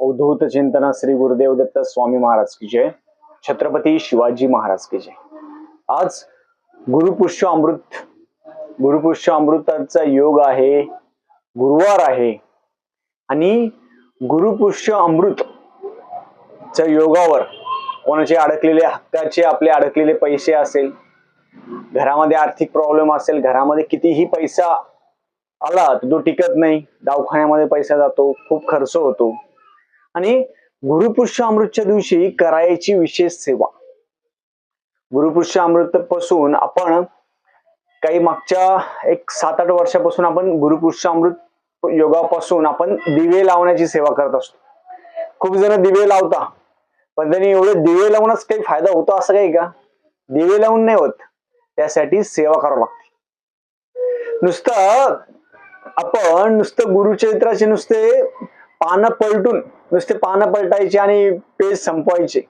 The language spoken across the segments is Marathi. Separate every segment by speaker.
Speaker 1: अवधूत चिंतन श्री गुरुदेव दत्त स्वामी महाराज की जय. छत्रपती शिवाजी महाराज की जय. आज गुरुपुष्य अमृत गुरुपुष्य अमृताचा योग आहे गुरुवार आहे. आणि गुरुपुष्य अमृत च्या योगावर कोणाचे अडकलेले हक्काचे आपले अडकलेले पैसे असेल घरामध्ये आर्थिक प्रॉब्लेम असेल घरामध्ये कितीही पैसा आला तर तो टिकत नाही. दवाखान्यामध्ये पैसा जातो खूप खर्च होतो. आणि गुरुपुष्य अमृतच्या दिवशी करायची विशेष सेवा. गुरुपुष्य अमृत पासून आपण काही मागच्या एक सात आठ वर्षापासून आपण गुरुपुष्य अमृत योगापासून आपण दिवे लावण्याची सेवा करत असतो. खूप जण दिवे लावता पण त्यांनी एवढे दिवे लावूनच काही फायदा होतो असं काही का? दिवे लावून नाही होत त्यासाठी सेवा करावी लागते. नुसतं आपण नुसतं गुरुचरित्राचे नुसते पानं पलटून नुसते पानं पलटायचे आणि पेज संपवायचे.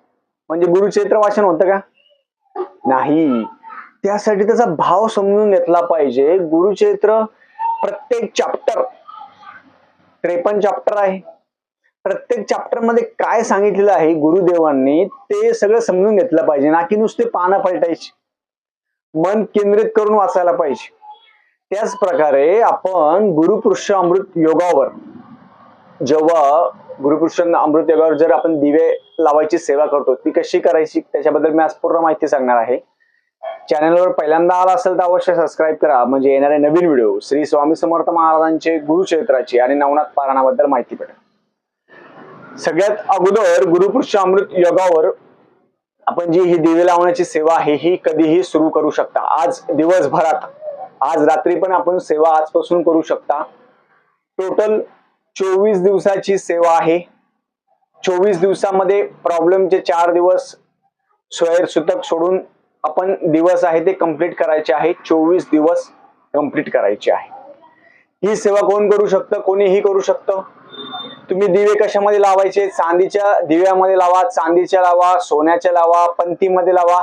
Speaker 1: म्हणजे गुरुचरित्र वाचन होतं का? नाही. त्यासाठी त्याचा भाव समजून घेतला पाहिजे. गुरुचरित्र प्रत्येक चॅप्टर त्रेपन्न चॅप्टर आहे. प्रत्येक चॅप्टरमध्ये काय सांगितलेलं आहे गुरुदेवांनी ते सगळं समजून घेतलं पाहिजे. ना की नुसते पानं पलटायची. मन केंद्रित करून वाचायला पाहिजे. त्याच प्रकारे आपण गुरुपुरुष अमृत योगावर जेव्हा गुरुपुरुष अमृत योगावर जर आपण दिवे लावायची सेवा करतो ती कशी करायची त्याच्याबद्दल मी आज पूर्ण माहिती सांगणार आहे. चॅनलवर पहिल्यांदा आला असेल तर अवश्य सबस्क्राईब करा. म्हणजे येणारे नवीन व्हिडिओ श्री स्वामी समर्थ महाराजांचे गुरुक्षेत्राची आणि नवनाथ पारायणाबद्दल माहिती भेटेल. सगळ्यात अगोदर गुरुपुरुष अमृत योगावर आपण जी ही दिवे लावण्याची सेवा आहे ही कधीही सुरू करू शकता. आज दिवसभरात आज रात्री पण आपण सेवा आजपासून करू शकता. टोटल चोवीस दिवसाची सेवा आहे. चोवीस दिवसामध्ये प्रॉब्लेमचे चार दिवस स्वैर सुतक सोडून आपण दिवस आहे ते कंप्लीट करायचे आहे. चोवीस दिवस कंप्लीट करायचे आहे. ही सेवा कोण करू शकतं? कोणीही करू शकतं. तुम्ही दिवे कशामध्ये लावायचे? चांदीच्या दिव्यामध्ये लावा चांदीच्या लावा सोन्याच्या लावा पंथीमध्ये लावा.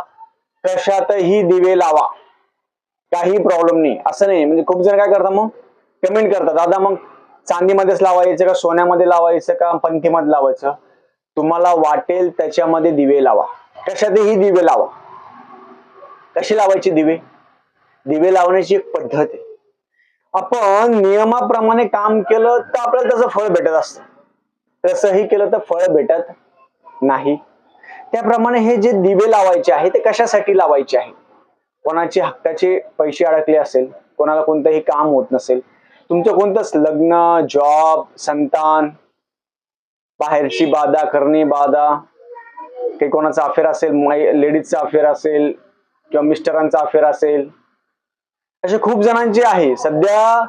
Speaker 1: कशातही दिवे लावा. काही प्रॉब्लेम नाही. असं नाही. म्हणजे खूप जण काय करतात मग? कमेंट करतात. दादा मग चांदीमध्येच लावायचं का सोन्यामध्ये लावायचं का पंथीमध्ये लावायचं? तुम्हाला वाटेल त्याच्यामध्ये दिवे लावा. कशातही दिवे लावा. कशी लावायची दिवे? दिवे लावण्याची एक पद्धत आहे. आपण नियमाप्रमाणे काम केलं तर आपल्याला त्याचं फळ भेटत असतं. तसंही केलं तर फळ भेटत नाही. त्याप्रमाणे हे जे दिवे लावायचे आहे ते कशासाठी लावायचे आहे कोणाचे हक्काचे पैसे अडकले असेल कोणाला कोणतंही काम होत नसेल तुमचं कोणतंच लग्न जॉब संतान बाहेरची बाधा करणे बाधा. काही कोणाचा अफेअर असेल लेडीजचा अफेअर असेल किंवा मिस्टरांचा अफेअर असेल. असे खूप जणांचे आहे. सध्या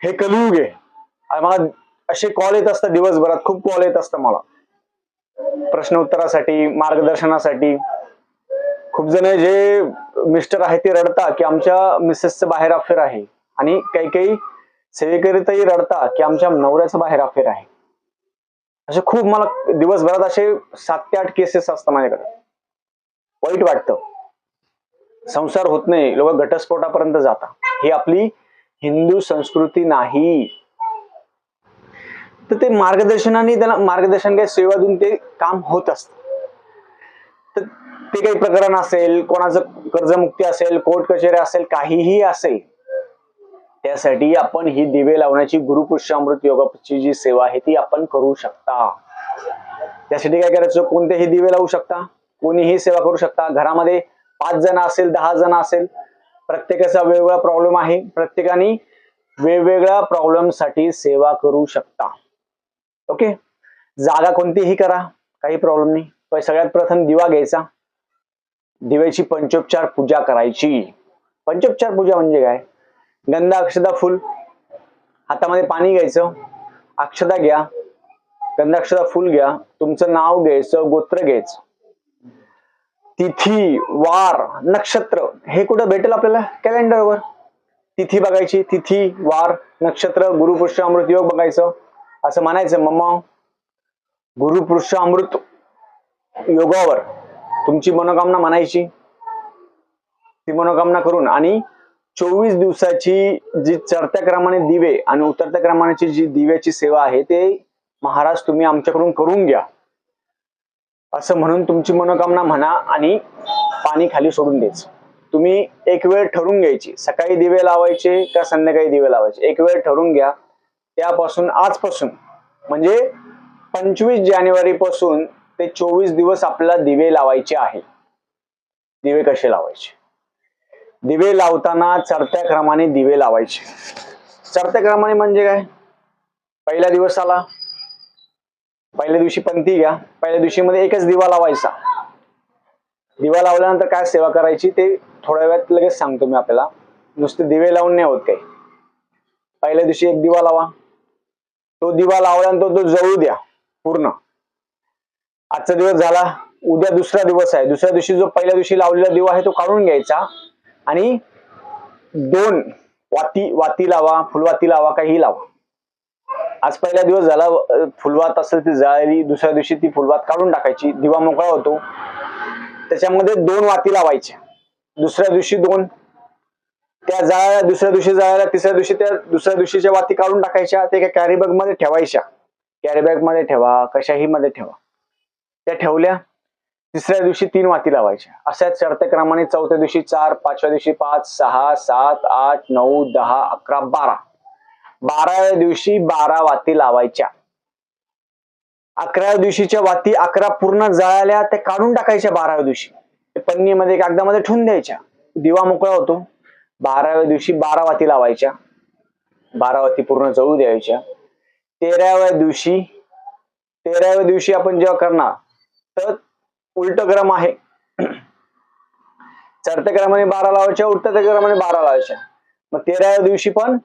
Speaker 1: हे कलियुग आहे. मला असे कॉल येत असतात दिवसभरात. खूप कॉल येत असतात मला. प्रश्न उत्तरासाठी मार्गदर्शनासाठी. खूप जण जे मिस्टर आहे ते रडता की आमच्या मिसेसचं बाहेर अफेअर आहे. आणि काही काही सेवेकरिताही रडता की आमच्या नवऱ्याचं बाहेर अफेअर आहे. असे खूप मला दिवसभरात असे सात ते आठ केसेस असतात माझ्याकडे. वाईट वाटतं. संसार होत नाही. लोक घटस्फोटापर्यंत जातात. ही आपली हिंदू संस्कृती नाही. तर ते मार्गदर्शनाने त्यांना मार्गदर्शन काही सेवा देऊन ते काम होत असत. तर ते काही प्रकरण असेल कोणाचं कर्जमुक्ती असेल कोर्ट कचेरी असेल काहीही असेल त्यासाठी आपण ही दिवे लावण्याची गुरुपुष्यामृत योगाची जी सेवा आहे ती आपण करू शकता. त्यासाठी काय करायचं? कोणतेही दिवे लावू शकता कोणीही सेवा करू शकता. घरामध्ये पाच जण असेल दहा जण असेल प्रत्येकाचा वेगवेगळा प्रॉब्लेम आहे. प्रत्येकाने वेगवेगळ्या प्रॉब्लेमसाठी सेवा करू शकता. ओके जागा कोणतीही करा काही प्रॉब्लेम नाही. पण सगळ्यात प्रथम दिवा घ्यायचा. दिव्याची पंचोपचार पूजा करायची. पंचोपचार पूजा म्हणजे काय? गंधा अक्षदा फुल. हातामध्ये पाणी घ्यायचं. अक्षदा घ्या. गंधाक्षदा फुल घ्या. तुमचं नाव घ्यायचं गोत्र घ्यायचं. तिथी वार नक्षत्र हे कुठं भेटेल आपल्याला? कॅलेंडरवर. तिथी बघायची. तिथी वार नक्षत्र गुरुपृष्ठ अमृत योग बघायचं. असं म्हणायचं मम्मा. गुरुपृष्ठ अमृत योगावर तुमची मनोकामना म्हणायची. ती मनोकामना करून आणि चोवीस दिवसाची जी चढत्या क्रमाने दिवे आणि उतरत्या क्रमाने जी दिव्याची सेवा आहे ते महाराज तुम्ही आमच्याकडून करून घ्या. असं म्हणून तुमची मनोकामना म्हणा आणि पाणी खाली सोडून द्यायचं. तुम्ही एक वेळ ठरवून घ्यायची. सकाळी दिवे लावायचे का संध्याकाळी दिवे लावायचे? एक वेळ ठरवून घ्या. त्यापासून आजपासून म्हणजे पंचवीस जानेवारी पासून ते चोवीस दिवस आपल्याला दिवे लावायचे आहे. दिवे कसे लावायचे? दिवे लावताना चढत्या क्रमाने दिवे लावायचे. चढत्या क्रमाने म्हणजे काय? पहिल्या दिवस आला पहिल्या दिवशी पंथी घ्या पहिल्या दिवशी मध्ये एकच दिवा लावायचा. दिवा लावल्यानंतर काय सेवा करायची ते थोड्या वेळात लगेच सांगतो मी आपल्याला. नुसते दिवे लावून नाही होत काही. पहिल्या दिवशी एक दिवा लावा. तो दिवा लावल्यानंतर तो जळू द्या पूर्ण. आजचा दिवस झाला उद्या दुसरा दिवस आहे. दुसऱ्या दिवशी जो पहिल्या दिवशी लावलेला दिवा आहे तो काढून घ्यायचा. आणि दोन वाती वाती लावा फुलवाती लावा काही लावा. आज पहिला दिवस झाला फुलवात असेल ती जळाली दुसऱ्या दिवशी ती फुलवात काढून टाकायची दिवा मोकळा होतो. त्याच्यामध्ये दोन वाती लावायच्या. दुसऱ्या दिवशी दोन. त्या जाळ्याला दुसऱ्या दिवशी जाळ्याला तिसऱ्या दिवशी त्या दुसऱ्या दिवशीच्या वाती काढून टाकायच्या ते एका कॅरी बॅगमध्ये ठेवायच्या. कॅरी बॅगमध्ये ठेवा कशाही मध्ये ठेवा. त्या ठेवल्या तिसऱ्या दिवशी तीन वाती लावायच्या. अशाच चढत्या क्रमाने चौथ्या दिवशी चार पाचव्या दिवशी पाच सहा सात आठ नऊ दहा अकरा बारा. बाराव्या दिवशी बारा वाती लावायच्या. अकराव्या दिवशीच्या वाती अकरा पूर्ण जळाल्या त्या काढून टाकायच्या बाराव्या दिवशी. ते पन्नीमध्ये कागदामध्ये ठेवून द्यायच्या. दिवा मोकळा होतो. बाराव्या दिवशी बारा वाती लावायच्या. बारा वाती पूर्ण जळू द्यायच्या. तेराव्या दिवशी तेराव्या दिवशी आपण जेव्हा करणार तर उलट क्रम आहे. चढत्या क्रमाने बारा लावायच्या उलट्या क्रमाने बारा लावायच्या मग तेराव्या दिवशी पण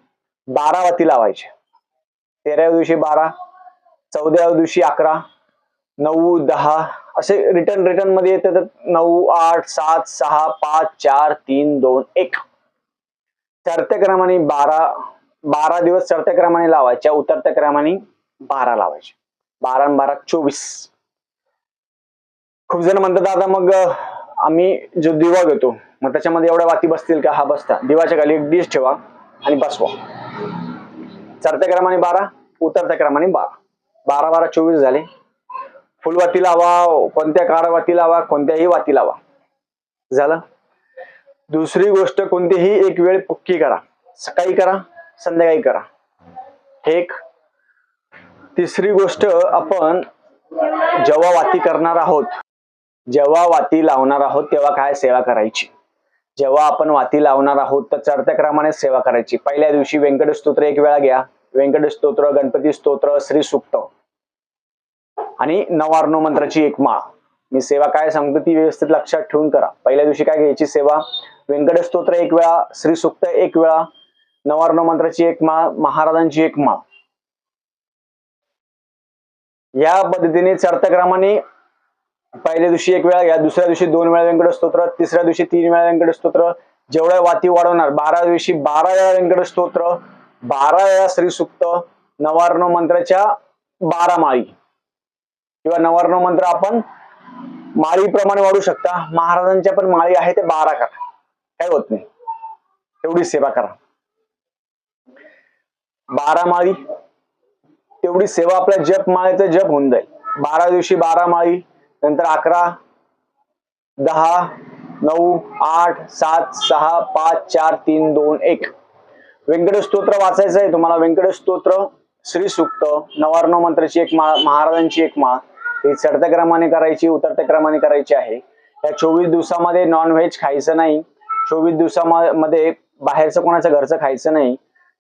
Speaker 1: बारा वाती लावायच्या तेराव्या दिवशी बारा चौदाव्या दिवशी अकरा नऊ दहा असे रिटर्न रिटर्नमध्ये येते तर नऊ आठ सात सहा पाच चार तीन दोन एक. चढत्या क्रमाने बारा बारा दिवस चढत्या क्रमाने लावायच्या उतरत्या क्रमाने बारा लावायच्या बारा बारा चोवीस. खूप जण म्हणतात दादा मग आम्ही जो दिवा घेतो मग त्याच्यामध्ये एवढ्या वाती बसतील का? हा बसता. दिवाच्या खाली एक डिश ठेवा आणि बसवा. चढत्या क्रमाने बारा उतरत्या क्रमाने बारा. बारा बारा चोवीस झाले. फुलवाती लावा कोणत्या काळा लावा कोणत्याही वाती लावा. झालं? दुसरी गोष्ट कोणतीही एक वेळ पक्की करा. सकाळी करा संध्याकाळी करा. एक. तिसरी गोष्ट आपण जेव्हा वाती करणार आहोत जेव्हा वाती लावणार आहोत तेव्हा काय सेवा करायची? जेव्हा आपण वाती लावणार आहोत तर चढत्या क्रमाने सेवा करायची. पहिल्या दिवशी व्यंकट स्तोत्र एक वेळा घ्या. व्यंकट स्तोत्र गणपती स्तोत्र श्री सुक्त. आणि नवार्णो मंत्राची एक माळ. मी सेवा काय सांगतो ती व्यवस्थित लक्षात ठेवून करा. पहिल्या दिवशी काय घ्यायची सेवा? व्यंकट स्तोत्र एक वेळा श्री सुक्त एक वेळा नवार्णव मंत्राची एक माळ महाराजांची एक माळ. या पद्धतीने चढत्या क्रमाने पहिल्या दिवशी एक वेळा घ्या दुसऱ्या दिवशी दोन वेळा व्यंकट स्तोत्र तिसऱ्या दिवशी तीन वेळा व्यंकट स्तोत्र. जेवढ्या वाती वाढवणार बारा दिवशी बारा वेळा व्यंकट स्तोत्र बारा वेळा श्रीसुक्त नवार्ण मंत्राच्या बारा माळी. किंवा नवार्ण मंत्र आपण माळीप्रमाणे वाढू शकता. महाराजांच्या पण माळी आहे ते बारा करा. काय होत नाही. तेवढी सेवा करा. बारा माळी तेवढी सेवा आपल्या जप माळेचा जप होऊन जाईल. बारा दिवशी बारा माळी नंतर अकरा दहा नऊ आठ सात सहा पाच चार तीन दोन एक. व्यंकट स्तोत्र वाचायचं आहे. तुम्हाला व्यंकट स्तोत्र श्री सुक्त नवार्णव मंत्राची एक माळ महाराजांची एक माळ ही चढत्या क्रमाने करायची उतरत्या क्रमाने करायची आहे. या चोवीस दिवसामध्ये नॉनव्हेज खायचं नाही. चोवीस दिवसामध्ये बाहेरचं कोणाचं घरचं खायचं नाही.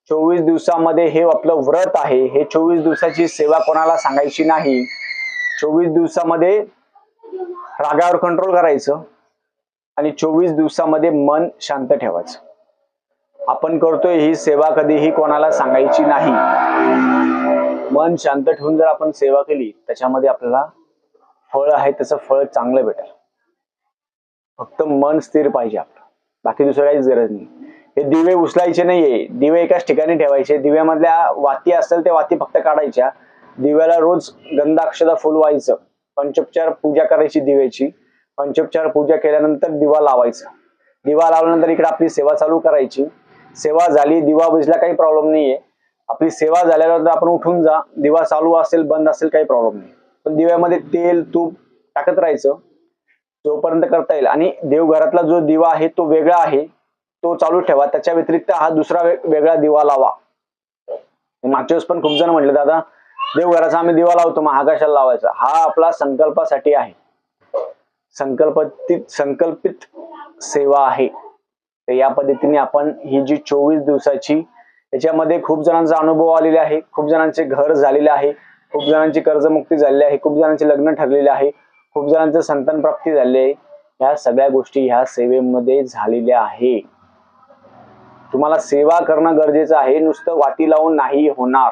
Speaker 1: चोवीस दिवसामध्ये हे आपलं व्रत आहे. हे चोवीस दिवसाची सेवा कोणाला सांगायची नाही. चोवीस दिवसामध्ये रागावर कंट्रोल करायचं आणि चोवीस दिवसामध्ये मन शांत ठेवायचं. आपण करतोय ही सेवा कधीही कोणाला सांगायची नाही. मन शांत ठेवून जर आपण सेवा केली त्याच्यामध्ये आपल्याला फळ आहे त्याचं फळ चांगलं भेटेल. फक्त मन स्थिर पाहिजे आपलं. बाकी दुसरं काहीच गरज नाही. हे दिवे उचलायचे नाहीये. दिवे एकाच ठिकाणी ठेवायचे. दिव्यामधल्या वाती असेल त्या वाती फक्त काढायच्या. दिव्याला रोज गंधाक्षदा फुल व्हायचं पंचोपचार पूजा करायची दिव्याची. पंचोपचार पूजा केल्यानंतर दिवा लावायचा. दिवा लावल्यानंतर इकडे आपली सेवा चालू करायची. सेवा झाली दिवा बुजला काही प्रॉब्लेम नाहीये. आपली सेवा झाल्यानंतर आपण उठून जा. दिवा चालू असेल बंद असेल काही प्रॉब्लेम नाही पण दिव्यामध्ये तेल तूप टाकत राहायचं. जोपर्यंत करता येईल. आणि देवघरातला जो दिवा आहे तो वेगळा आहे तो चालू ठेवा. त्याच्या व्यतिरिक्त हा दुसरा वेगळा दिवा लावा. मागच्या वेळेस पण खूप जण म्हटले दादा देवघराचा आम्ही दिवा लावतो मग आकाशाला लावायचा. हा आपला संकल्पासाठी आहे. संकल्पित संकल्पित सेवा आहे. तर या पद्धतीने आपण ही जी चोवीस दिवसाची याच्यामध्ये खूप जणांचा अनुभव आलेले आहे खूप जणांचे घर झालेले आहे खूप जणांची कर्जमुक्ती झालेली आहे खूप जणांचे लग्न ठरलेले आहे खूप जणांचं संतान प्राप्ती झाली आहे. ह्या सगळ्या गोष्टी ह्या सेवेमध्ये झालेल्या आहे. तुम्हाला सेवा करणं गरजेचं आहे नुसतं वाती लावून नाही होणार.